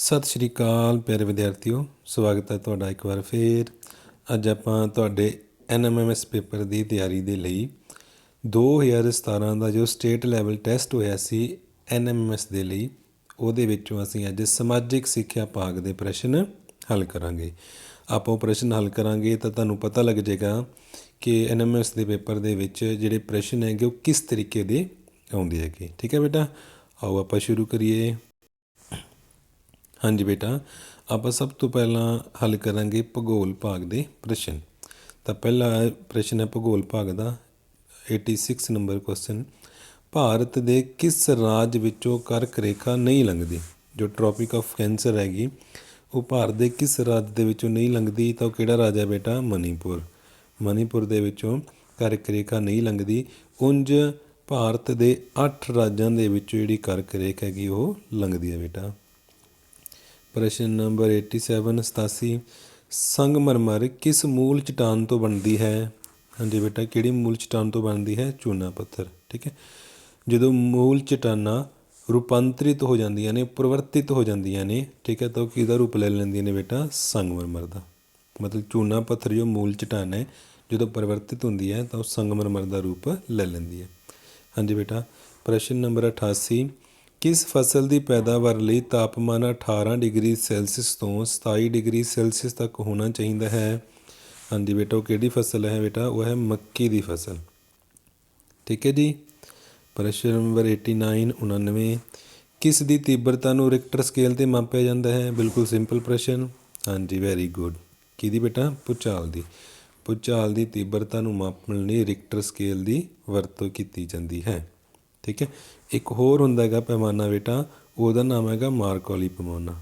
ਸਤਿ ਸ਼੍ਰੀ ਅਕਾਲ ਪਿਆਰੇ ਵਿਦਿਆਰਥੀਓ, ਸਵਾਗਤ ਹੈ ਤੁਹਾਡਾ ਇੱਕ ਵਾਰ ਫੇਰ। ਅੱਜ ਆਪਾਂ ਤੁਹਾਡੇ ਐਨਐਮਐਮਐਸ ਪੇਪਰ ਦੀ ਤਿਆਰੀ ਦੇ ਲਈ 2017 ਦਾ ਜੋ ਸਟੇਟ ਲੈਵਲ ਟੈਸਟ ਹੋਇਆ ਸੀ ਐਨਐਮਐਮਐਸ ਦੇ ਲਈ, ਉਹਦੇ ਵਿੱਚੋਂ ਅਸੀਂ ਅੱਜ ਸਮਾਜਿਕ ਸਿੱਖਿਆ ਭਾਗ ਦੇ ਪ੍ਰਸ਼ਨ ਹੱਲ ਕਰਾਂਗੇ। ਆਪਾਂ ਉਹ ਪ੍ਰਸ਼ਨ ਹੱਲ ਕਰਾਂਗੇ ਤਾਂ ਤੁਹਾਨੂੰ ਪਤਾ ਲੱਗ ਜਾਏਗਾ ਕਿ ਐਨਐਮਐਸ ਦੇ ਪੇਪਰ ਦੇ ਵਿੱਚ ਜਿਹੜੇ ਪ੍ਰਸ਼ਨ ਹੈਗੇ, ਉਹ ਕਿਸ ਤਰੀਕੇ ਦੇ ਆਉਂਦੇ ਹੈਗੇ। ਠੀਕ ਹੈ ਬੇਟਾ? ਆਓ ਆਪਾਂ ਸ਼ੁਰੂ ਕਰੀਏ। ਹਾਂਜੀ ਬੇਟਾ, ਆਪਾਂ ਸਭ ਤੋਂ ਪਹਿਲਾਂ ਹੱਲ ਕਰਾਂਗੇ ਭੂਗੋਲ ਭਾਗ ਦੇ ਪ੍ਰਸ਼ਨ। ਤਾਂ ਪਹਿਲਾ ਪ੍ਰਸ਼ਨ ਹੈ ਭੂਗੋਲ ਭਾਗ ਦਾ 86 ਨੰਬਰ ਕੁਐਸਚਨ ਭਾਰਤ ਦੇ ਕਿਸ ਰਾਜ ਵਿੱਚੋਂ ਕਰਕ ਰੇਖਾ ਨਹੀਂ ਲੰਘਦੀ? ਜੋ ਟ੍ਰੋਪਿਕ ਆਫ ਕੈਂਸਰ ਹੈਗੀ, ਉਹ ਭਾਰਤ ਦੇ ਕਿਸ ਰਾਜ ਦੇ ਵਿੱਚੋਂ ਨਹੀਂ ਲੰਘਦੀ, ਤਾਂ ਉਹ ਕਿਹੜਾ ਰਾਜ ਹੈ ਬੇਟਾ? ਮਨੀਪੁਰ। ਮਨੀਪੁਰ ਦੇ ਵਿੱਚੋਂ ਕਰਕ ਰੇਖਾ ਨਹੀਂ ਲੰਘਦੀ। ਉਂਝ ਭਾਰਤ ਦੇ 8 ਰਾਜਾਂ ਦੇ ਵਿੱਚੋਂ ਜਿਹੜੀ ਕਰਕ ਰੇਖਾ ਹੈਗੀ, ਉਹ ਲੰਘਦੀ ਹੈ ਬੇਟਾ। ਪ੍ਰਸ਼ਨ ਨੰਬਰ 87 87 ਸੰਗਮਰਮਰ ਕਿਸ ਮੂਲ ਚਟਾਨ ਤੋਂ ਬਣਦੀ ਹੈ? ਹਾਂਜੀ ਬੇਟਾ, ਕਿਹੜੀ ਮੂਲ ਚਟਾਨ ਤੋਂ ਬਣਦੀ ਹੈ? ਚੂਨਾ ਪੱਥਰ, ਠੀਕ ਹੈ? ਜਦੋਂ ਮੂਲ ਚਟਾਨਾਂ ਰੂਪਾਂਤਰਿਤ ਹੋ ਜਾਂਦੀਆਂ ਨੇ, ਪਰਿਵਰਤਿਤ ਹੋ ਜਾਂਦੀਆਂ ਨੇ, ਠੀਕ ਹੈ, ਤਾਂ ਉਹ ਕਿਹਦਾ ਰੂਪ ਲੈ ਲੈਂਦੀਆਂ ਨੇ ਬੇਟਾ? ਸੰਗਮਰਮਰ ਦਾ। ਮਤਲਬ ਚੂਨਾ ਪੱਥਰ ਜੋ ਮੂਲ ਚਟਾਨ ਹੈ, ਜਦੋਂ ਪਰਿਵਰਤਿਤ ਹੁੰਦੀ ਹੈ, ਤਾਂ ਉਹ ਸੰਗਮਰਮਰ ਦਾ ਰੂਪ ਲੈ ਲੈਂਦੀ ਹੈ। ਹਾਂਜੀ ਬੇਟਾ, ਪ੍ਰਸ਼ਨ ਨੰਬਰ 88 ਕਿਸ ਫਸਲ ਦੀ ਪੈਦਾਵਾਰ ਲਈ ਤਾਪਮਾਨ 18 ਡਿਗਰੀ ਸੈਲਸੀਅਸ ਤੋਂ 27 ਡਿਗਰੀ ਸੈਲਸੀਅਸ ਤੱਕ ਹੋਣਾ ਚਾਹੀਦਾ ਹੈ? ਹਾਂਜੀ ਬੇਟਾ, ਉਹ ਕਿਹੜੀ ਫਸਲ ਹੈ ਬੇਟਾ? ਉਹ ਹੈ ਮੱਕੀ ਦੀ ਫਸਲ। ਠੀਕ ਹੈ ਜੀ? ਪ੍ਰਸ਼ਨ ਨੰਬਰ 89 99 ਕਿਸ ਦੀ ਤੀਬਰਤਾ ਨੂੰ ਰਿਕਟਰ ਸਕੇਲ ਤੇ ਮਾਪਿਆ ਜਾਂਦਾ ਹੈ? ਬਿਲਕੁਲ ਸਿੰਪਲ ਪ੍ਰਸ਼ਨ। ਹਾਂਜੀ ਵੈਰੀ ਗੁੱਡ ਕਿਹਦੀ ਬੇਟਾ? ਭੂਚਾਲ ਦੀ। ਭੂਚਾਲ ਦੀ ਤੀਬਰਤਾ ਨੂੰ ਮਾਪਣ ਲਈ ਰਿਕਟਰ ਸਕੇਲ ਦੀ ਵਰਤੋਂ ਕੀਤੀ ਜਾਂਦੀ ਹੈ। ਠੀਕ ਹੈ? ਇੱਕ ਹੋਰ ਹੁੰਦਾ ਹੈਗਾ ਪੈਮਾਨਾ ਬੇਟਾ, ਉਹਦਾ ਨਾਮ ਹੈਗਾ ਮਾਰਕੋਲੀ ਪੈਮਾਨਾ।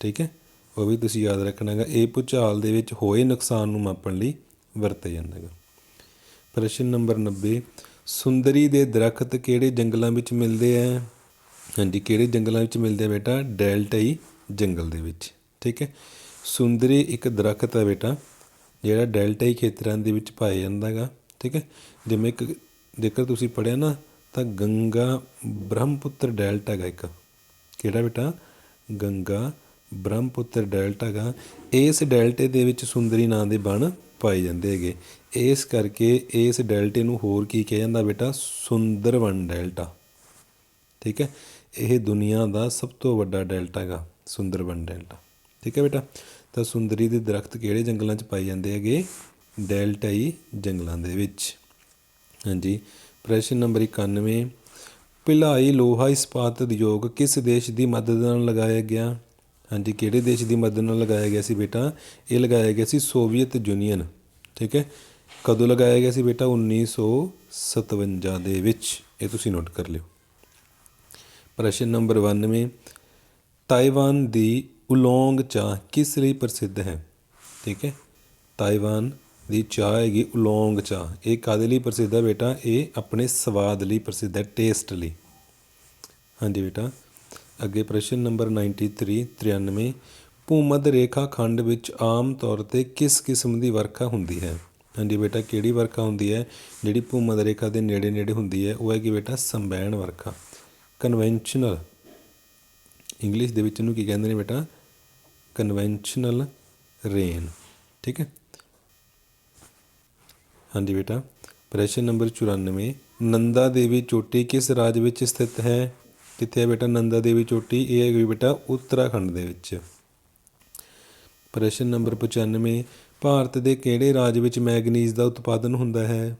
ਠੀਕ ਹੈ? ਉਹ ਵੀ ਤੁਸੀਂ ਯਾਦ ਰੱਖਣਾ ਹੈਗਾ, ਇਹ ਭੂਚਾਲ ਦੇ ਵਿੱਚ ਹੋਏ ਨੁਕਸਾਨ ਨੂੰ ਮਾਪਣ ਲਈ ਵਰਤਿਆ ਜਾਂਦਾ ਹੈਗਾ। ਪ੍ਰਸ਼ਨ ਨੰਬਰ 90 ਸੁੰਦਰੀ ਦੇ ਦਰਖਤ ਕਿਹੜੇ ਜੰਗਲਾਂ ਵਿੱਚ ਮਿਲਦੇ ਆ? ਹਾਂਜੀ, ਕਿਹੜੇ ਜੰਗਲਾਂ ਵਿੱਚ ਮਿਲਦੇ ਆ ਬੇਟਾ? ਡੈਲਟਾਈ ਜੰਗਲ ਦੇ ਵਿੱਚ। ਠੀਕ ਹੈ? ਸੁੰਦਰੀ ਇੱਕ ਦਰਖਤ ਹੈ ਬੇਟਾ, ਜਿਹੜਾ ਡੈਲਟਾਈ ਖੇਤਰਾਂ ਦੇ ਵਿੱਚ ਪਾਇਆ ਜਾਂਦਾ ਹੈਗਾ। ਠੀਕ ਹੈ? ਜਿਵੇਂ ਇੱਕ, ਜੇਕਰ ਤੁਸੀਂ ਪੜਿਆ ਨਾ ਤਾਂ ਗੰਗਾ ਬ੍ਰਹਮਪੁੱਤਰ ਡੈਲਟਾ ਹੈਗਾ ਇੱਕ। ਕਿਹੜਾ ਬੇਟਾ? ਗੰਗਾ ਬ੍ਰਹਮਪੁੱਤਰ ਡੈਲਟਾ ਹੈਗਾ। ਇਸ ਡੈਲਟੇ ਦੇ ਵਿੱਚ ਸੁੰਦਰੀ ਨਾਂ ਦੇ ਬਣ ਪਾਏ ਜਾਂਦੇ ਹੈਗੇ। ਇਸ ਕਰਕੇ ਇਸ ਡੈਲਟੇ ਨੂੰ ਹੋਰ ਕੀ ਕਿਹਾ ਜਾਂਦਾ ਬੇਟਾ? ਸੁੰਦਰਵਨ ਡੈਲਟਾ। ਠੀਕ ਹੈ? ਇਹ ਦੁਨੀਆ ਦਾ ਸਭ ਤੋਂ ਵੱਡਾ ਡੈਲਟਾ ਹੈਗਾ, ਸੁੰਦਰਵਨ ਡੈਲਟਾ। ਠੀਕ ਹੈ ਬੇਟਾ? ਤਾਂ ਸੁੰਦਰੀ ਦੇ ਦਰਖਤ ਕਿਹੜੇ ਜੰਗਲਾਂ 'ਚ ਪਾਏ ਜਾਂਦੇ ਹੈਗੇ? ਡੈਲਟਾਈ ਜੰਗਲਾਂ ਦੇ ਵਿੱਚ। ਹਾਂਜੀ। ਪ੍ਰਸ਼ਨ ਨੰਬਰ 91 ਭਿਲਾਈ ਲੋਹਾ ਇਸਪਾਤ ਉਦਯੋਗ ਕਿਸ ਦੇਸ਼ ਦੀ ਮਦਦ ਨਾਲ ਲਗਾਇਆ ਗਿਆ? ਹਾਂਜੀ, ਕਿਹੜੇ ਦੇਸ਼ ਦੀ ਮਦਦ ਨਾਲ ਲਗਾਇਆ ਗਿਆ ਸੀ ਬੇਟਾ? ਇਹ ਲਗਾਇਆ ਗਿਆ ਸੀ ਸੋਵੀਅਤ ਯੂਨੀਅਨ, ਠੀਕ ਹੈ? ਕਦੋਂ ਲਗਾਇਆ ਗਿਆ ਸੀ ਬੇਟਾ? 1957 ਦੇ ਵਿੱਚ। ਇਹ ਤੁਸੀਂ ਨੋਟ ਕਰ ਲਿਓ। ਪ੍ਰਸ਼ਨ ਨੰਬਰ 92 ਤਾਈਵਾਨ ਦੀ ਉਲੋਂਗ ਚਾਹ ਕਿਸ ਲਈ ਪ੍ਰਸਿੱਧ ਹੈ? ਠੀਕ ਹੈ? ਤਾਈਵਾਨ ਦੀ ਚਾਹ ਹੈਗੀ ਉਲੋਂਗ ਚਾਹ। ਇਹ ਕਾਦੇ ਲਈ ਪ੍ਰਸਿੱਧ ਹੈ ਬੇਟਾ? ਇਹ ਆਪਣੇ ਸਵਾਦ ਲਈ ਪ੍ਰਸਿੱਧ ਹੈ, ਟੇਸਟ ਲਈ। ਹਾਂਜੀ ਬੇਟਾ। ਅੱਗੇ ਪ੍ਰਸ਼ਨ ਨੰਬਰ 93 93 ਭੂਮੱਧ ਰੇਖਾ ਖੰਡ ਵਿੱਚ ਆਮ ਤੌਰ ਤੇ ਕਿਸ ਕਿਸਮ ਦੀ ਵਰਖਾ ਹੁੰਦੀ ਹੈ? ਹਾਂਜੀ ਬੇਟਾ, ਕਿਹੜੀ ਵਰਖਾ ਹੁੰਦੀ ਹੈ? ਜਿਹੜੀ ਭੂਮਧ ਰੇਖਾ ਦੇ ਨੇੜੇ ਨੇੜੇ ਹੁੰਦੀ ਹੈ, ਉਹ ਹੈਗੀ ਬੇਟਾ ਸੰਬੈਣ ਵਰਖਾ। ਕਨਵੈਨਸ਼ਨਲ ਇੰਗਲਿਸ਼ ਦੇ ਵਿੱਚ ਇਹਨੂੰ ਕੀ ਕਹਿੰਦੇ ਨੇ ਬੇਟਾ? ਕਨਵੈਨਸ਼ਨਲ ਰੇਨ ਠੀਕ ਹੈ? ਹਾਂਜੀ ਬੇਟਾ। ਪ੍ਰਸ਼ਨ ਨੰਬਰ 94 ਨੰਦਾ ਦੇਵੀ ਚੋਟੀ ਕਿਸ ਰਾਜ ਵਿੱਚ ਸਥਿਤ ਹੈ? ਕਿੱਥੇ ਹੈ ਬੇਟਾ? ਨੰਦਾ ਦੇਵੀ ਚੋਟੀ, ਇਹ ਹੈ ਬੇਟਾ ਉੱਤਰਾਖੰਡ ਦੇ ਵਿੱਚ। ਪ੍ਰਸ਼ਨ ਨੰਬਰ 95 ਭਾਰਤ ਦੇ ਕਿਹੜੇ ਰਾਜ ਵਿੱਚ ਮੈਗਨੀਜ਼ ਦਾ ਉਤਪਾਦਨ ਹੁੰਦਾ ਹੈ?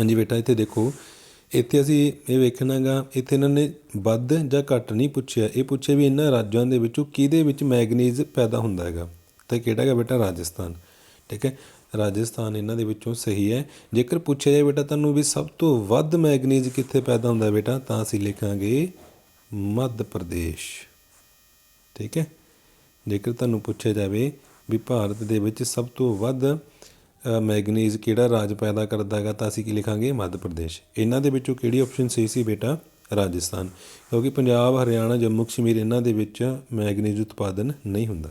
ਹਾਂਜੀ ਬੇਟਾ, ਇੱਥੇ ਦੇਖੋ। ਇੱਥੇ ਅਸੀਂ ਇਹ ਵੇਖਣਾਗਾ, ਇੱਥੇ ਇਹਨਾਂ ਨੇ ਵੱਧ ਜਾਂ ਘੱਟ ਨਹੀਂ ਪੁੱਛਿਆ। ਇਹ ਪੁੱਛਿਆ ਵੀ ਇਹਨਾਂ ਰਾਜਾਂ ਦੇ ਵਿੱਚੋਂ ਕਿਹਦੇ ਵਿੱਚ ਮੈਗਨੀਜ਼ ਪੈਦਾ ਹੁੰਦਾ ਹੈਗਾ? ਤਾਂ ਕਿਹੜਾ ਹੈਗਾ ਬੇਟਾ? ਰਾਜਸਥਾਨ। ਠੀਕ ਹੈ। ਰਾਜਸਥਾਨ ਇਹਨਾਂ ਦੇ ਵਿੱਚੋਂ ਸਹੀ ਹੈ। ਜੇਕਰ ਪੁੱਛਿਆ ਜਾਏ ਬੇਟਾ, ਤੁਹਾਨੂੰ ਵੀ ਸਭ ਤੋਂ ਵੱਧ ਮੈਗਨੀਜ਼ ਕਿੱਥੇ ਪੈਦਾ ਹੁੰਦਾ ਬੇਟਾ? ਤਾਂ ਅਸੀਂ ਲਿਖਾਂਗੇ ਮੱਧ ਪ੍ਰਦੇਸ਼। ਠੀਕ ਹੈ? ਜੇਕਰ ਤੁਹਾਨੂੰ ਪੁੱਛਿਆ ਜਾਵੇ ਵੀ ਭਾਰਤ ਦੇ ਵਿੱਚ ਸਭ ਤੋਂ ਵੱਧ ਮੈਗਨੀਜ਼ ਕਿਹੜਾ ਰਾਜ ਪੈਦਾ ਕਰਦਾ ਹੈਗਾ, ਤਾਂ ਅਸੀਂ ਕੀ ਲਿਖਾਂਗੇ? ਮੱਧ ਪ੍ਰਦੇਸ਼। ਇਹਨਾਂ ਦੇ ਵਿੱਚੋਂ ਕਿਹੜੀ ਆਪਸ਼ਨ ਸਹੀ ਸੀ ਬੇਟਾ? ਰਾਜਸਥਾਨ। ਕਿਉਂਕਿ ਪੰਜਾਬ, ਹਰਿਆਣਾ, ਜੰਮੂ, ਕਸ਼ਮੀਰ ਇਹਨਾਂ ਦੇ ਵਿੱਚ ਮੈਗਨੀਜ਼ ਉਤਪਾਦਨ ਨਹੀਂ ਹੁੰਦਾ।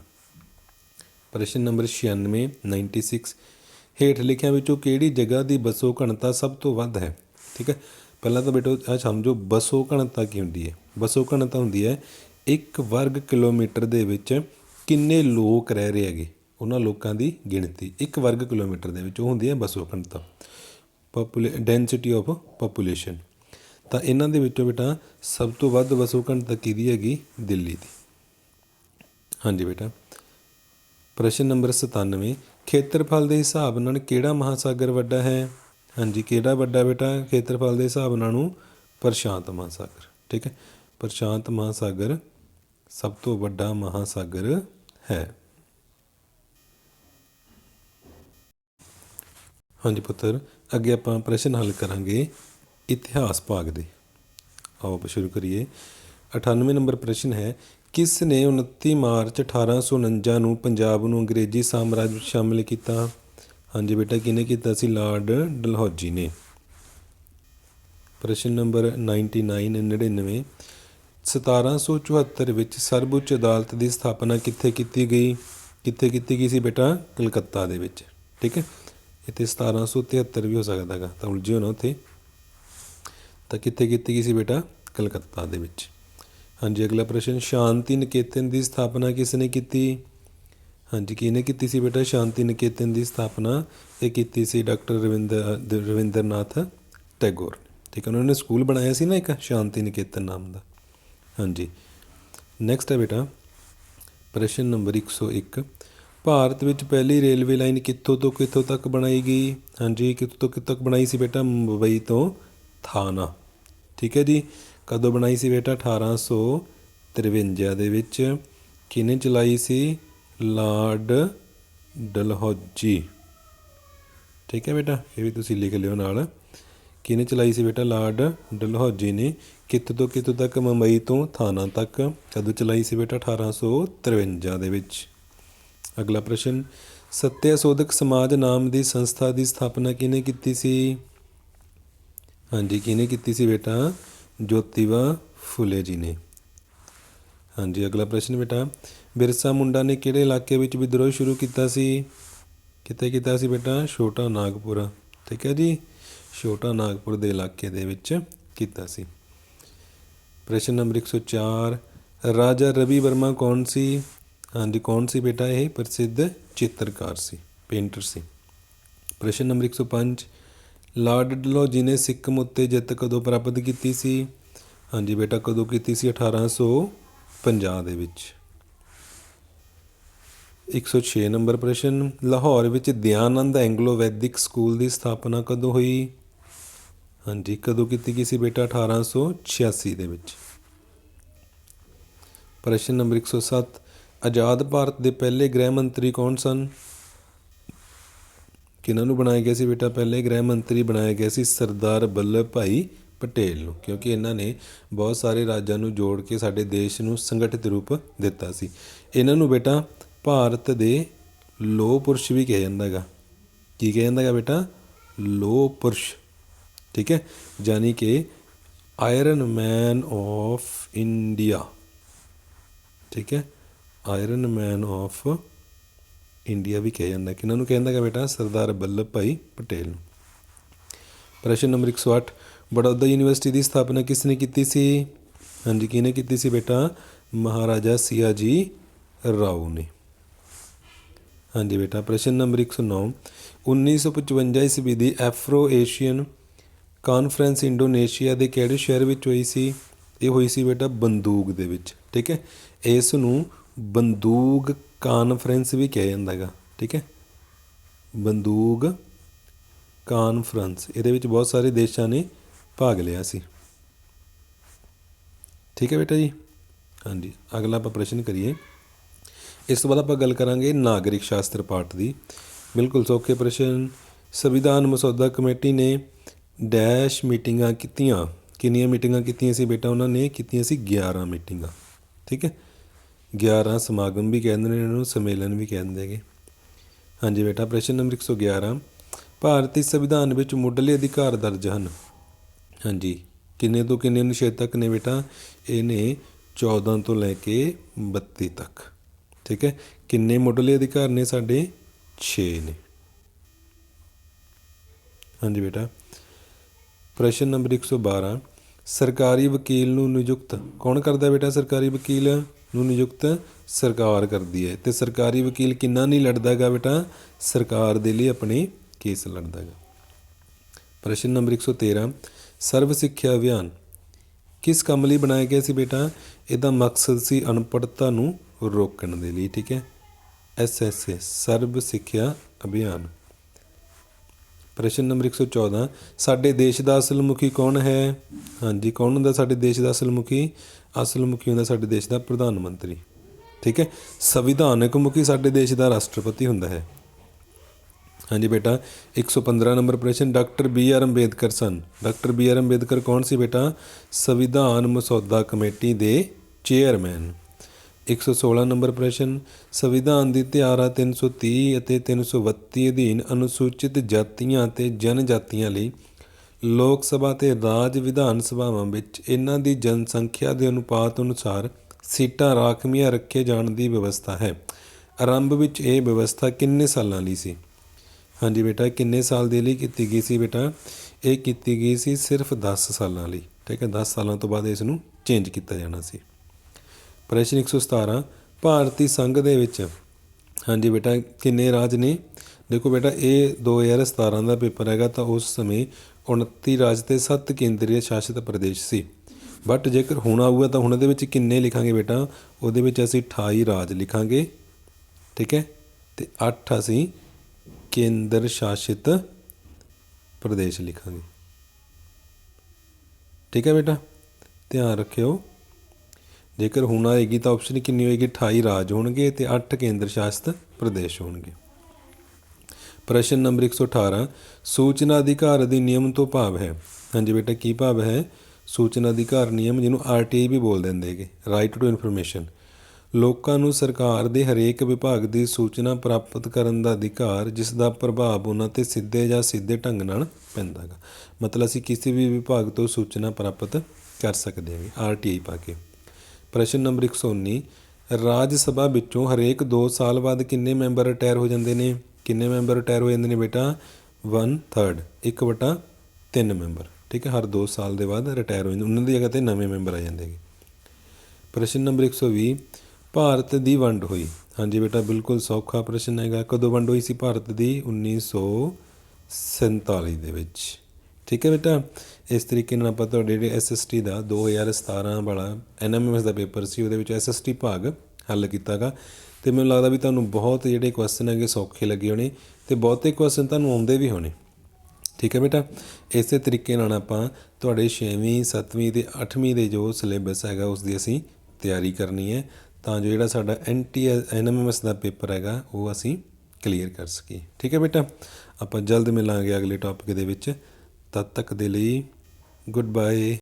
ਪ੍ਰਸ਼ਨ ਨੰਬਰ 96 96 ਹੇਠ ਲਿਖਿਆਂ ਵਿੱਚੋਂ ਕਿਹੜੀ ਜਗ੍ਹਾ ਦੀ ਬਸੋ ਘਣਤਾ ਸਭ ਤੋਂ ਵੱਧ ਹੈ? ਠੀਕ ਹੈ? ਪਹਿਲਾਂ ਤਾਂ ਬੇਟੋ ਆ ਸਮਝੋ, ਬਸੋ ਘਣਤਾ ਕੀ ਹੁੰਦੀ ਹੈ? ਬਸੋ ਘਣਤਾ ਹੁੰਦੀ ਹੈ ਇੱਕ ਵਰਗ ਕਿਲੋਮੀਟਰ ਦੇ ਵਿੱਚ ਕਿੰਨੇ ਲੋਕ ਰਹਿ ਰਹੇ ਹੈਗੇ? ਉਹਨਾਂ ਲੋਕਾਂ ਦੀ ਗਿਣਤੀ। ਇੱਕ ਵਰਗ ਕਿਲੋਮੀਟਰ ਦੇ ਵਿੱਚ ਉਹ ਹੁੰਦੀ ਹੈ ਬਸੋ ਘਣਤਾ। ਪੋਪੂਲੇ ਡੈਂਸਿਟੀ ਆਫ ਪੋਪੂਲੇਸ਼ਨ ਤਾਂ ਇਹਨਾਂ ਦੇ ਵਿੱਚੋਂ ਬੇਟਾ ਸਭ ਤੋਂ ਵੱਧ ਵਸੋਂ ਘਣਤਾ ਕਿਹਦੀ ਹੈਗੀ? ਦਿੱਲੀ ਦੀ। ਹਾਂਜੀ ਬੇਟਾ। ਪ੍ਰਸ਼ਨ ਨੰਬਰ 97 ਖੇਤਰਫਲ ਦੇ ਹਿਸਾਬ ਨਾਲ ਕਿਹੜਾ ਮਹਾਸਾਗਰ ਵੱਡਾ ਹੈ? ਹਾਂਜੀ, ਕਿਹੜਾ ਵੱਡਾ ਬੇਟਾ? ਖੇਤਰਫਲ ਦੇ ਹਿਸਾਬ ਨਾਲ ਨੂੰ ਪ੍ਰਸ਼ਾਂਤ ਮਹਾਸਾਗਰ, ਠੀਕ ਹੈ? ਪ੍ਰਸ਼ਾਂਤ ਮਹਾਸਾਗਰ ਸਭ ਤੋਂ ਵੱਡਾ ਮਹਾਸਾਗਰ ਹੈ। ਹਾਂਜੀ ਪੁੱਤਰ, ਅੱਗੇ ਆਪਾਂ ਪ੍ਰਸ਼ਨ ਹੱਲ ਕਰਾਂਗੇ ਇਤਿਹਾਸ ਭਾਗ ਦੇ। ਆਓ ਆਪਾਂ ਸ਼ੁਰੂ ਕਰੀਏ। 98 ਨੰਬਰ ਪ੍ਰਸ਼ਨ ਹੈ ਕਿਸ ਨੇ 29 ਮਾਰਚ 1849 ਨੂੰ ਪੰਜਾਬ ਨੂੰ ਅੰਗਰੇਜ਼ੀ ਸਾਮਰਾਜ ਵਿੱਚ ਸ਼ਾਮਿਲ ਕੀਤਾ? ਹਾਂਜੀ ਬੇਟਾ, ਕਿਹਨੇ ਕੀਤਾ ਸੀ? ਲਾਰਡ ਡਲਹੌਜੀ ਨੇ। ਪ੍ਰਸ਼ਨ ਨੰਬਰ 99 99 1774 ਵਿੱਚ ਸਰਵਉੱਚ ਅਦਾਲਤ ਦੀ ਸਥਾਪਨਾ ਕਿੱਥੇ ਕੀਤੀ ਗਈ? ਕਿੱਥੇ ਕੀਤੀ ਗਈ ਸੀ ਬੇਟਾ? ਕਲਕੱਤਾ ਦੇ ਵਿੱਚ। ਠੀਕ ਹੈ? ਇੱਥੇ 1773 ਵੀ ਹੋ ਸਕਦਾ ਹੈਗਾ ਤਾਂ ਉਲਝਿਓ ਨਾ ਉੱਥੇ। ਤਾਂ ਕਿੱਥੇ ਕੀਤੀ ਗਈ ਸੀ ਬੇਟਾ? ਕਲਕੱਤਾ ਦੇ ਵਿੱਚ। ਹਾਂਜੀ, ਅਗਲਾ ਪ੍ਰਸ਼ਨ, ਸ਼ਾਂਤੀ ਨਿਕੇਤਨ ਦੀ ਸਥਾਪਨਾ ਕਿਸ ਨੇ ਕੀਤੀ? ਹਾਂਜੀ, ਕਿਹਨੇ ਕੀਤੀ ਸੀ ਬੇਟਾ? ਸ਼ਾਂਤੀ ਨਿਕੇਤਨ ਦੀ ਸਥਾਪਨਾ ਇਹ ਕੀਤੀ ਸੀ ਡਾਕਟਰ ਰਵਿੰਦਰ ਦ- ਰਵਿੰਦਰਨਾਥ ਟੈਗੋਰ। ਠੀਕ ਹੈ, ਉਹਨਾਂ ਨੇ ਸਕੂਲ ਬਣਾਇਆ ਸੀ ਨਾ ਇੱਕ, ਸ਼ਾਂਤੀ ਨਿਕੇਤਨ ਨਾਮ ਦਾ। ਹਾਂਜੀ। ਨੈਕਸਟ ਹੈ ਬੇਟਾ। ਪ੍ਰਸ਼ਨ ਨੰਬਰ 101 ਭਾਰਤ ਵਿੱਚ ਪਹਿਲੀ ਰੇਲਵੇ ਲਾਈਨ ਕਿੱਥੋਂ ਤੋਂ ਕਿੱਥੋਂ ਤੱਕ ਬਣਾਈ ਗਈ? ਹਾਂਜੀ, ਕਿੱਥੋਂ ਤੋਂ ਕਿੱਥੋਂ ਤੱਕ ਬਣਾਈ ਸੀ ਬੇਟਾ? ਮੁੰਬਈ ਤੋਂ ਥਾਣਾ। ਠੀਕ ਹੈ ਜੀ। ਕਦੋਂ ਬਣਾਈ ਸੀ ਬੇਟਾ? 1853 ਦੇ ਵਿੱਚ। ਕਿਹਨੇ ਚਲਾਈ ਸੀ? ਲਾਰਡ ਡਲਹੌਜੀ। ਠੀਕ ਹੈ ਬੇਟਾ, ਇਹ ਵੀ ਤੁਸੀਂ ਲਿਖ ਲਿਓ ਨਾਲ। ਕਿਹਨੇ ਚਲਾਈ ਸੀ ਬੇਟਾ? ਲਾਰਡ ਡਲਹੌਜੀ ਨੇ। ਕਿੱਥੋਂ ਤੋਂ ਕਿੱਥੋਂ ਤੱਕ? ਮੁੰਬਈ ਤੋਂ ਥਾਣਾ ਤੱਕ। ਕਦੋਂ ਚਲਾਈ ਸੀ ਬੇਟਾ? 1853 ਦੇ ਵਿੱਚ। ਅਗਲਾ ਪ੍ਰਸ਼ਨ ਸੱਤਿਆ ਸੋਧਕ ਸਮਾਜ ਨਾਮ ਦੀ ਸੰਸਥਾ ਦੀ ਸਥਾਪਨਾ ਕਿਹਨੇ ਕੀਤੀ ਸੀ? ਹਾਂਜੀ, ਕਿਹਨੇ ਕੀਤੀ ਸੀ ਬੇਟਾ? ਜੋਤੀਬਾ ਫੁਲੇ ਜੀ ਨੇ। ਹਾਂਜੀ, ਅਗਲਾ ਪ੍ਰਸ਼ਨ ਬੇਟਾ। ਬਿਰਸਾ ਮੁੰਡਾ ਨੇ ਕਿਹੜੇ ਇਲਾਕੇ ਵਿੱਚ ਵਿਦਰੋਹ ਸ਼ੁਰੂ ਕੀਤਾ ਸੀ? ਕਿੱਥੇ ਕੀਤਾ ਸੀ ਬੇਟਾ? ਛੋਟਾ ਨਾਗਪੁਰ। ਠੀਕ ਹੈ ਜੀ, ਛੋਟਾ ਨਾਗਪੁਰ ਦੇ ਇਲਾਕੇ ਦੇ ਵਿੱਚ ਕੀਤਾ ਸੀ। ਪ੍ਰਸ਼ਨ ਨੰਬਰ 104 ਰਾਜਾ ਰਵੀ ਵਰਮਾ ਕੌਣ ਸੀ? ਹਾਂਜੀ, ਕੌਣ ਸੀ ਬੇਟਾ? ਇਹ ਪ੍ਰਸਿੱਧ ਚਿੱਤਰਕਾਰ ਸੀ, ਪੇਂਟਰ ਸੀ। ਪ੍ਰਸ਼ਨ ਨੰਬਰ 105 ਲਾਰਡ ਡਲਹੌਜੀ ਨੇ ਸਿੱਕਮ ਉੱਤੇ ਜਿੱਤ ਕਦੋਂ ਪ੍ਰਾਪਤ ਕੀਤੀ ਸੀ? ਹਾਂਜੀ ਬੇਟਾ, ਕਦੋਂ ਕੀਤੀ ਸੀ? 1850 ਦੇ ਵਿੱਚ। 106 ਨੰਬਰ ਪ੍ਰਸ਼ਨ, ਲਾਹੌਰ ਵਿੱਚ ਦਿਆਨੰਦ ਐਂਗਲੋ ਵੈਦਿਕ ਸਕੂਲ ਦੀ ਸਥਾਪਨਾ ਕਦੋਂ ਹੋਈ? ਹਾਂਜੀ, ਕਦੋਂ ਕੀਤੀ ਗਈ ਸੀ ਬੇਟਾ? 1886 ਦੇ ਵਿੱਚ। ਪ੍ਰਸ਼ਨ ਨੰਬਰ 107 ਆਜ਼ਾਦ ਭਾਰਤ ਦੇ ਪਹਿਲੇ ਗ੍ਰਹਿ ਮੰਤਰੀ ਕੌਣ ਸਨ? ਕਿਹਨਾਂ ਨੂੰ ਬਣਾਇਆ ਗਿਆ ਸੀ ਬੇਟਾ? ਪਹਿਲੇ ਗ੍ਰਹਿ ਮੰਤਰੀ ਬਣਾਇਆ ਗਿਆ ਸੀ ਸਰਦਾਰ ਵੱਲਭ ਭਾਈ ਪਟੇਲ ਨੂੰ, ਕਿਉਂਕਿ ਇਹਨਾਂ ਨੇ ਬਹੁਤ ਸਾਰੇ ਰਾਜਾਂ ਨੂੰ ਜੋੜ ਕੇ ਸਾਡੇ ਦੇਸ਼ ਨੂੰ ਸੰਗਠਿਤ ਰੂਪ ਦਿੱਤਾ ਸੀ। ਇਹਨਾਂ ਨੂੰ ਬੇਟਾ ਭਾਰਤ ਦੇ ਲੋਹ ਪੁਰਸ਼ ਵੀ ਕਿਹਾ ਜਾਂਦਾ ਹੈਗਾ। ਕੀ ਕਿਹਾ ਜਾਂਦਾ ਹੈਗਾ ਬੇਟਾ? ਲੋਹ ਪੁਰਸ਼। ਠੀਕ ਹੈ? ਯਾਨੀ ਕਿ ਆਇਰਨ ਮੈਨ ਆਫ ਇੰਡੀਆ ਠੀਕ ਹੈ? ਆਇਰਨ ਮੈਨ ਆਫ ਇੰਡੀਆ ਵੀ ਕਿਹਾ ਜਾਂਦਾ ਕਿ ਇਹਨਾਂ ਨੂੰ ਕਹਿੰਦਾ ਹੈਗਾ ਬੇਟਾ ਸਰਦਾਰ ਵੱਲਭ ਭਾਈ ਪਟੇਲ ਨੂੰ। ਪ੍ਰਸ਼ਨ ਨੰਬਰ 108 ਬੜੌਦਾ ਯੂਨੀਵਰਸਿਟੀ ਦੀ ਸਥਾਪਨਾ ਕਿਸ ਨੇ ਕੀਤੀ ਸੀ? ਹਾਂਜੀ, ਕਿਹਨੇ ਕੀਤੀ ਸੀ ਬੇਟਾ? ਮਹਾਰਾਜਾ ਸਿਆਜੀ ਰਾਓ ਨੇ। ਹਾਂਜੀ ਬੇਟਾ, ਪ੍ਰਸ਼ਨ ਨੰਬਰ 109 1955 ਈਸਵੀ ਦੀ ਐਫਰੋ ਏਸ਼ੀਅਨ ਕਾਨਫਰੰਸ ਇੰਡੋਨੇਸ਼ੀਆ ਦੇ ਕਿਹੜੇ ਸ਼ਹਿਰ ਵਿੱਚ ਹੋਈ ਸੀ? ਇਹ ਹੋਈ ਸੀ ਬੇਟਾ ਬੰਦੂਕ ਦੇ ਵਿੱਚ, ਠੀਕ ਹੈ? ਇਸ ਨੂੰ ਬੰਦੂਕ ਕਾਨਫਰੰਸ ਵੀ ਕਿਹਾ ਜਾਂਦਾ ਹੈਗਾ, ਠੀਕ ਹੈ? ਬੰਦੂਕ ਕਾਨਫਰੰਸ, ਇਹਦੇ ਵਿੱਚ ਬਹੁਤ ਸਾਰੇ ਦੇਸ਼ਾਂ ਨੇ ਭਾਗ ਲਿਆ ਸੀ। ਠੀਕ ਹੈ ਬੇਟਾ ਜੀ? ਹਾਂਜੀ, ਅਗਲਾ ਆਪਾਂ ਪ੍ਰਸ਼ਨ ਕਰੀਏ। ਇਸ ਤੋਂ ਬਾਅਦ ਆਪਾਂ ਗੱਲ ਕਰਾਂਗੇ ਨਾਗਰਿਕ ਸ਼ਾਸਤਰ ਪਾਠ ਦੀ। ਬਿਲਕੁਲ ਸੌਖੇ ਪ੍ਰਸ਼ਨ। ਸੰਵਿਧਾਨ ਮਸੌਦਾ ਕਮੇਟੀ ਨੇ ਡੈਸ਼ ਮੀਟਿੰਗਾਂ ਕੀਤੀਆਂ। ਕਿੰਨੀਆਂ ਮੀਟਿੰਗਾਂ ਕੀਤੀਆਂ ਸੀ ਬੇਟਾ ਉਹਨਾਂ ਨੇ? ਕੀਤੀਆਂ ਸੀ 11 ਮੀਟਿੰਗਾਂ। ਠੀਕ ਹੈ? 11 ਸਮਾਗਮ ਵੀ ਕਹਿੰਦੇ ਨੇ, ਇਹਨਾਂ ਨੂੰ ਸੰਮੇਲਨ ਵੀ ਕਹਿੰਦੇ ਹੈਗੇ ਹਾਂਜੀ ਬੇਟਾ, ਪ੍ਰਸ਼ਨ ਨੰਬਰ 111 ਭਾਰਤੀ ਸੰਵਿਧਾਨ ਵਿੱਚ ਮੁੱਢਲੇ ਅਧਿਕਾਰ ਦਰਜ ਹਨ। ਹਾਂਜੀ, ਕਿੰਨੇ ਤੋਂ ਕਿੰਨੇ ਅਨੁਛੇਦ ਤੱਕ ਨੇ ਬੇਟਾ? ਇਹ ਨੇ 14 ਤੋਂ ਲੈ ਕੇ 32 ਤੱਕ। ਠੀਕ ਹੈ? ਕਿੰਨੇ ਮੁੱਢਲੇ ਅਧਿਕਾਰ ਨੇ ਸਾਡੇ? 6 ਨੇ। ਹਾਂਜੀ ਬੇਟਾ, ਪ੍ਰਸ਼ਨ ਨੰਬਰ 112 ਸਰਕਾਰੀ ਵਕੀਲ ਨੂੰ ਨਿਯੁਕਤ। ਕੌਣ ਕਰਦਾ ਬੇਟਾ ਸਰਕਾਰੀ ਵਕੀਲ? ਨੂੰ ਨਿਯੁਕਤ ਸਰਕਾਰ ਕਰਦੀ ਹੈ। ਤੇ ਸਰਕਾਰੀ ਵਕੀਲ ਕਿੰਨਾ ਨਹੀਂ ਲੜਦਾਗਾ ਬੇਟਾ? ਸਰਕਾਰ ਦੇ ਲਈ ਆਪਣੇ ਕੇਸ ਲੜਦਾਗਾ ਪ੍ਰਸ਼ਨ ਨੰਬਰ 113 ਸਰਵ ਸਿੱਖਿਆ ਅਭਿਆਨ ਕਿਸ ਕੰਮ ਲਈ ਬਣਾਇਆ ਗਿਆ ਸੀ ਬੇਟਾ? ਇਹਦਾ ਮਕਸਦ ਸੀ ਅਨਪੜ੍ਹਤਾ ਨੂੰ ਰੋਕਣ ਦੇ ਲਈ, ਠੀਕ ਹੈ? ਐਸਐਸਏ ਸਰਵ ਸਿੱਖਿਆ ਅਭਿਆਨ। ਪ੍ਰਸ਼ਨ ਨੰਬਰ 114 ਸਾਡੇ ਦੇਸ਼ ਦਾ ਅਸਲ ਮੁਖੀ ਕੌਣ ਹੈ? ਹਾਂਜੀ, ਕੌਣ ਹੁੰਦਾ ਸਾਡੇ ਦੇਸ਼ ਦਾ ਅਸਲ ਮੁਖੀ ਅਸਲ ਮੁਖੀ ਹੁੰਦਾ ਸਾਡੇ ਦੇਸ਼ ਦਾ ਪ੍ਰਧਾਨ ਮੰਤਰੀ। ਠੀਕ ਹੈ? ਸੰਵਿਧਾਨਕ ਮੁਖੀ ਸਾਡੇ ਦੇਸ਼ ਦਾ ਰਾਸ਼ਟਰਪਤੀ ਹੁੰਦਾ ਹੈ। ਹਾਂਜੀ ਬੇਟਾ 115 ਨੰਬਰ ਪ੍ਰਸ਼ਨ ਡਾਕਟਰ ਬੀ ਆਰ ਅੰਬੇਦਕਰ ਸਨ। ਡਾਕਟਰ ਬੀ ਆਰ ਅੰਬੇਦਕਰ ਕੌਣ ਸੀ ਬੇਟਾ? ਸੰਵਿਧਾਨ ਮਸੌਦਾ ਕਮੇਟੀ ਦੇ ਚੇਅਰਮੈਨ। 116 ਨੰਬਰ ਪ੍ਰਸ਼ਨ, ਸੰਵਿਧਾਨ ਦੀ ਧਾਰਾ 330 ਅਤੇ 332 ਅਧੀਨ ਅਨੁਸੂਚਿਤ ਜਾਤੀਆਂ ਅਤੇ ਜਨਜਾਤੀਆਂ ਲਈ ਲੋਕ ਸਭਾ ਤੇ ਰਾਜ ਵਿਧਾਨ ਸਭਾਵਾਂ ਵਿੱਚ ਇਹਨਾਂ ਦੀ ਜਨਸੰਖਿਆ ਦੇ ਅਨੁਪਾਤ ਅਨੁਸਾਰ ਸੀਟਾਂ ਰਾਖਵੀਆਂ ਰੱਖੇ ਜਾਣ ਦੀ ਵਿਵਸਥਾ ਹੈ। ਆਰੰਭ ਵਿੱਚ ਇਹ ਵਿਵਸਥਾ ਕਿੰਨੇ ਸਾਲਾਂ ਲਈ ਸੀ? ਹਾਂਜੀ ਬੇਟਾ, ਕਿੰਨੇ ਸਾਲ ਦੇ ਲਈ ਕੀਤੀ ਗਈ ਸੀ ਬੇਟਾ? ਇਹ ਕੀਤੀ ਗਈ ਸੀ ਸਿਰਫ 10 ਸਾਲਾਂ ਲਈ, ਠੀਕ ਹੈ 10 ਸਾਲਾਂ ਤੋਂ ਬਾਅਦ ਇਸ ਨੂੰ ਚੇਂਜ ਕੀਤਾ ਜਾਣਾ ਸੀ। ਪ੍ਰਸ਼ਨ 117 ਭਾਰਤੀ ਸੰਘ ਦੇ ਵਿੱਚ। ਹਾਂਜੀ ਬੇਟਾ, ਕਿੰਨੇ ਰਾਜ ਨੇ? ਦੇਖੋ ਬੇਟਾ, ਇਹ 2017 ਦਾ ਪੇਪਰ ਹੈਗਾ ਤਾਂ ਉਸ ਸਮੇਂ 29 ਰਾਜ ਤੇ 7 ਕੇਂਦਰੀ ਸ਼ਾਸਿਤ ਪ੍ਰਦੇਸ਼ ਸੀ। ਬਟ ਜੇਕਰ ਹੁਣ ਆਊਗਾ ਤਾਂ ਹੁਣ ਦੇ ਵਿੱਚ ਕਿੰਨੇ ਲਿਖਾਂਗੇ ਬੇਟਾ? ਉਹਦੇ ਵਿੱਚ ਅਸੀਂ 28 ਰਾਜ ਲਿਖਾਂਗੇ। ਠੀਕ ਹੈ? ਤੇ 8 ਅਸੀਂ ਕੇਂਦਰ ਸ਼ਾਸਿਤ ਪ੍ਰਦੇਸ਼ ਲਿਖਾਂਗੇ। ਠੀਕ ਹੈ ਬੇਟਾ? ਧਿਆਨ ਰੱਖਿਓ। ਜੇਕਰ ਹੁਣ ਆਏਗੀ ਤਾਂ ਆਪਸ਼ਨ ਕਿੰਨੀ ਹੋਏਗੀ? 28 ਰਾਜ ਹੋਣਗੇ ਤੇ 8 ਕੇਂਦਰ ਸ਼ਾਸਿਤ ਪ੍ਰਦੇਸ਼ ਹੋਣਗੇ। ਪ੍ਰਸ਼ਨ ਨੰਬਰ 118 ਸੂਚਨਾ ਅਧਿਕਾਰ ਅਧਿਨਿਯਮ ਤੋਂ ਭਾਵ ਹੈ। ਹਾਂਜੀ ਬੇਟਾ, ਕੀ ਭਾਵ ਹੈ? ਸੂਚਨਾ ਅਧਿਕਾਰ ਨਿਯਮ ਜਿਹਨੂੰ ਆਰਟੀਆਈ ਵੀ ਬੋਲ ਦਿੰਦੇ ਹੈਗੇ ਰਾਈਟ ਟੂ ਇਨਫੋਰਮੇਸ਼ਨ ਲੋਕਾਂ ਨੂੰ ਸਰਕਾਰ ਦੇ ਹਰੇਕ ਵਿਭਾਗ ਦੀ ਸੂਚਨਾ ਪ੍ਰਾਪਤ ਕਰਨ ਦਾ ਅਧਿਕਾਰ ਜਿਸ ਦਾ ਪ੍ਰਭਾਵ ਉਹਨਾਂ ਤੇ ਸਿੱਧੇ ਜਾਂ ਸਿੱਧੇ ਢੰਗ ਨਾਲ ਪੈਂਦਾ ਹੈਗਾ। ਮਤਲਬ ਅਸੀਂ ਕਿਸੇ ਵੀ ਵਿਭਾਗ ਤੋਂ ਸੂਚਨਾ ਪ੍ਰਾਪਤ ਕਰ ਸਕਦੇ ਹਾਂ ਆਰਟੀਆਈ ਪਾ ਕੇ। ਪ੍ਰਸ਼ਨ ਨੰਬਰ 119 ਰਾਜ ਸਭਾ ਵਿੱਚੋਂ ਹਰੇਕ 2 ਸਾਲ ਬਾਅਦ ਕਿੰਨੇ ਮੈਂਬਰ ਰਿਟਾਇਰ ਹੋ ਜਾਂਦੇ ਨੇ? ਕਿੰਨੇ ਮੈਂਬਰ ਰਿਟਾਇਰ ਹੋ ਜਾਂਦੇ ਨੇ ਬੇਟਾ? 1 ਥਰਡ 1 ਵਟਾ 3 ਮੈਂਬਰ। ਠੀਕ ਹੈ, ਹਰ 2 ਸਾਲ ਦੇ ਬਾਅਦ ਰਿਟਾਇਰ ਹੋ ਜਾਂਦੇ, ਉਹਨਾਂ ਦੀ ਜਗ੍ਹਾ ਤੇ ਨਵੇਂ ਮੈਂਬਰ ਆ ਜਾਂਦੇ ਨੇ ਪ੍ਰਸ਼ਨ ਨੰਬਰ 120 ਭਾਰਤ ਦੀ ਵੰਡ ਹੋਈ। ਹਾਂਜੀ ਬੇਟਾ, ਬਿਲਕੁਲ ਸੌਖਾ ਪ੍ਰਸ਼ਨ ਹੈਗਾ। ਕਦੋਂ ਵੰਡ ਹੋਈ ਸੀ ਭਾਰਤ ਦੀ? 1947 ਦੇ ਵਿੱਚ। ਠੀਕ ਹੈ ਬੇਟਾ? ਇਸ ਤਰੀਕੇ ਨਾਲ ਆਪਾਂ ਤੁਹਾਡੇ ਜਿਹੜੇ ਐਸਐਸਟੀ ਦਾ 2017 ਵਾਲਾ ਐਨਐਮਐਸ ਦਾ ਪੇਪਰ ਸੀ, ਉਹਦੇ ਵਿੱਚ ਐਸਐਸਟੀ ਭਾਗ ਹੱਲ ਕੀਤਾਗਾ। ਤੇ ਮੈਨੂੰ ਲੱਗਦਾ ਵੀ ਤੁਹਾਨੂੰ ਬਹੁਤ ਜਿਹੜੇ ਕੁਐਸਚਨ ਹੈਗੇ ਸੌਖੇ ਲੱਗੇ ਹੋਣੇ ਤੇ ਬਹੁਤੇ ਕੁਐਸਚਨ ਤੁਹਾਨੂੰ ਆਉਂਦੇ ਵੀ ਹੋਣੇ। ਠੀਕ ਹੈ ਬੇਟਾ? ਇਸੇ ਤਰੀਕੇ ਨਾਲ ਆਪਾਂ ਤੁਹਾਡੇ 6ਵੀਂ 7ਵੀਂ ਤੇ 8ਵੀਂ ਦੇ ਜੋ ਸਿਲੇਬਸ ਹੈਗਾ, ਉਸ ਦੀ ਅਸੀਂ ਤਿਆਰੀ ਕਰਨੀ ਹੈ ਤਾਂ ਜੋ ਜਿਹੜਾ ਸਾਡਾ ਐਨਟੀ ਐਨਐਮਐਸ ਦਾ ਪੇਪਰ ਹੈਗਾ, ਉਹ ਅਸੀਂ ਕਲੀਅਰ ਕਰ ਸਕੀਏ। ਠੀਕ ਹੈ ਬੇਟਾ? ਆਪਾਂ ਜਲਦ ਮਿਲਾਂਗੇ ਅਗਲੇ ਟੌਪਿਕ ਦੇ ਵਿੱਚ। ਤਦ ਤੱਕ ਦੇ ਲਈ ਗੁੱਡ ਬਾਏ